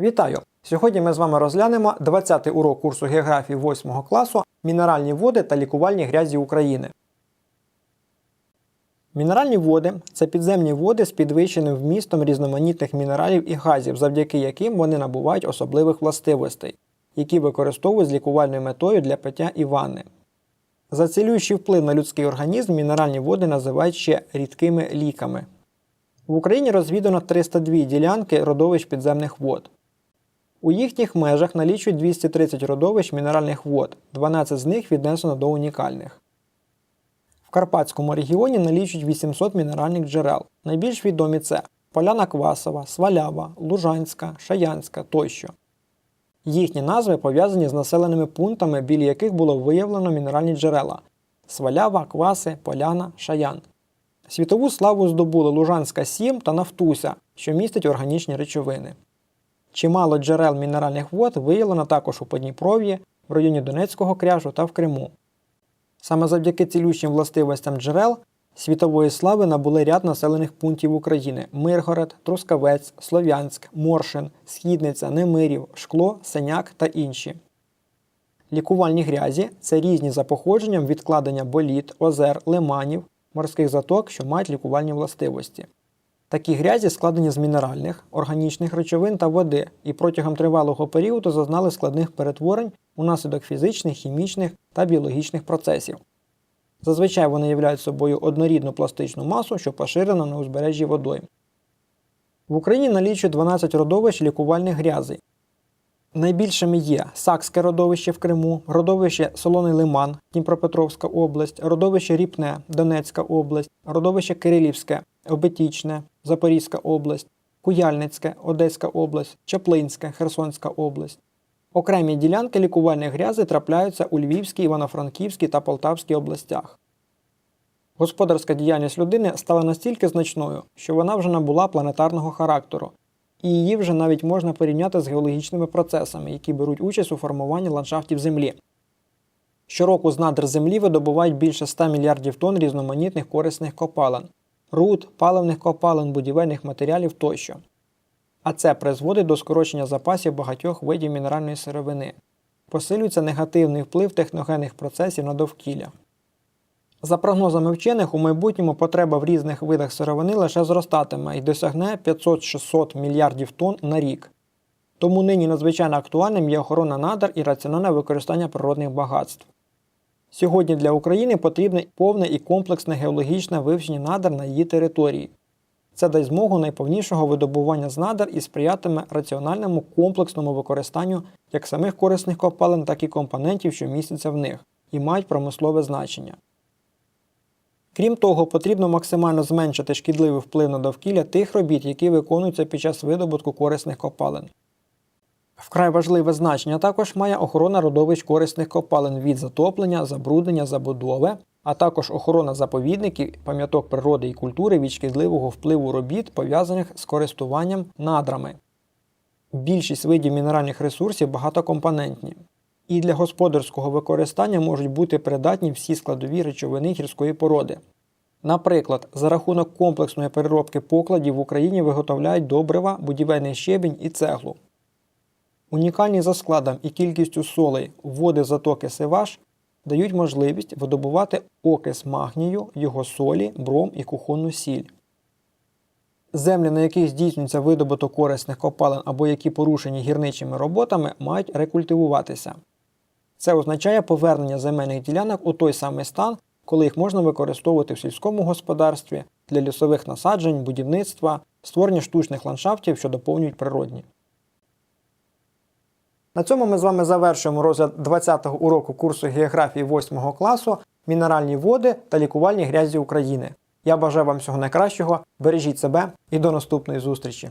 Вітаю! Сьогодні ми з вами розглянемо 20-й урок курсу географії 8 класу Мінеральні води та лікувальні грязі України. Мінеральні води це підземні води з підвищеним вмістом різноманітних мінералів і газів, завдяки яким вони набувають особливих властивостей, які використовують з лікувальною метою для пиття і ванни. За цілющий вплив на людський організм мінеральні води називають ще рідкими ліками. В Україні розвідано 302 ділянки родовищ підземних вод. У їхніх межах налічують 230 родовищ мінеральних вод, 12 з них віднесено до унікальних. В Карпатському регіоні налічують 800 мінеральних джерел. Найбільш відомі це Поляна Квасова, Свалява, Лужанська, Шаянська тощо. Їхні назви пов'язані з населеними пунктами, біля яких було виявлено мінеральні джерела Свалява, Кваси, Поляна, Шаян. Світову славу здобули Лужанська 7 та Нафтуся, що містить органічні речовини. Чимало джерел мінеральних вод виявлено також у Подніпров'ї, в районі Донецького кряжу та в Криму. Саме завдяки цілющим властивостям джерел світової слави набули ряд населених пунктів України: Миргород, Трускавець, Слов'янськ, Моршин, Східниця, Немирів, Шкло, Сеняк та інші. Лікувальні грязі це різні за походженням відкладення боліт, озер, лиманів, морських заток, що мають лікувальні властивості. Такі грязі складені з мінеральних, органічних речовин та води і протягом тривалого періоду зазнали складних перетворень унаслідок фізичних, хімічних та біологічних процесів. Зазвичай вони являють собою однорідну пластичну масу, що поширена на узбережжі водойм. В Україні налічує 12 родовищ лікувальних грязей. Найбільшими є Сакське родовище в Криму, родовище Солоний Лиман, Дніпропетровська область, родовище Ріпне, Донецька область, родовище Кирилівське, Обетічне, Запорізька область, Куяльницьке, Одеська область, Чаплинське, Херсонська область. Окремі ділянки лікувальних грязей трапляються у Львівській, Івано-Франківській та Полтавській областях. Господарська діяльність людини стала настільки значною, що вона вже набула планетарного характеру, і її вже навіть можна порівняти з геологічними процесами, які беруть участь у формуванні ландшафтів Землі. Щороку з надр Землі видобувають більше 100 мільярдів тонн різноманітних корисних копалин, руд, паливних копалин, будівельних матеріалів тощо. А це призводить до скорочення запасів багатьох видів мінеральної сировини. Посилюється негативний вплив техногенних процесів на довкілля. За прогнозами вчених, у майбутньому потреба в різних видах сировини лише зростатиме і досягне 500-600 мільярдів тонн на рік. Тому нині надзвичайно актуальним є охорона надр і раціональне використання природних багатств. Сьогодні для України потрібне повне і комплексне геологічне вивчення надр на її території. Це дасть змогу найповнішого видобування з надр і сприятиме раціональному комплексному використанню як самих корисних копалин, так і компонентів, що містяться в них, і мають промислове значення. Крім того, потрібно максимально зменшити шкідливий вплив на довкілля тих робіт, які виконуються під час видобутку корисних копалин. Вкрай важливе значення також має охорона родовищ корисних копалин від затоплення, забруднення, забудови, а також охорона заповідників, пам'яток природи і культури від шкідливого впливу робіт, пов'язаних з користуванням надрами. Більшість видів мінеральних ресурсів багатокомпонентні, і для господарського використання можуть бути придатні всі складові речовини гірської породи. Наприклад, за рахунок комплексної переробки покладів в Україні виготовляють добрива, будівельний щебінь і цеглу. Унікальні за складом і кількістю солей води затоки Севаш дають можливість видобувати окис магнію, його солі, бром і кухонну сіль. Землі, на яких здійснюється видобуток корисних копалин або які порушені гірничими роботами, мають рекультивуватися. Це означає повернення земельних ділянок у той самий стан, коли їх можна використовувати в сільському господарстві для лісових насаджень, будівництва, створення штучних ландшафтів, що доповнюють природні. На цьому ми з вами завершуємо розгляд 20-го уроку курсу географії 8 класу Мінеральні води та лікувальні грязі України. Я бажаю вам всього найкращого, бережіть себе і до наступної зустрічі!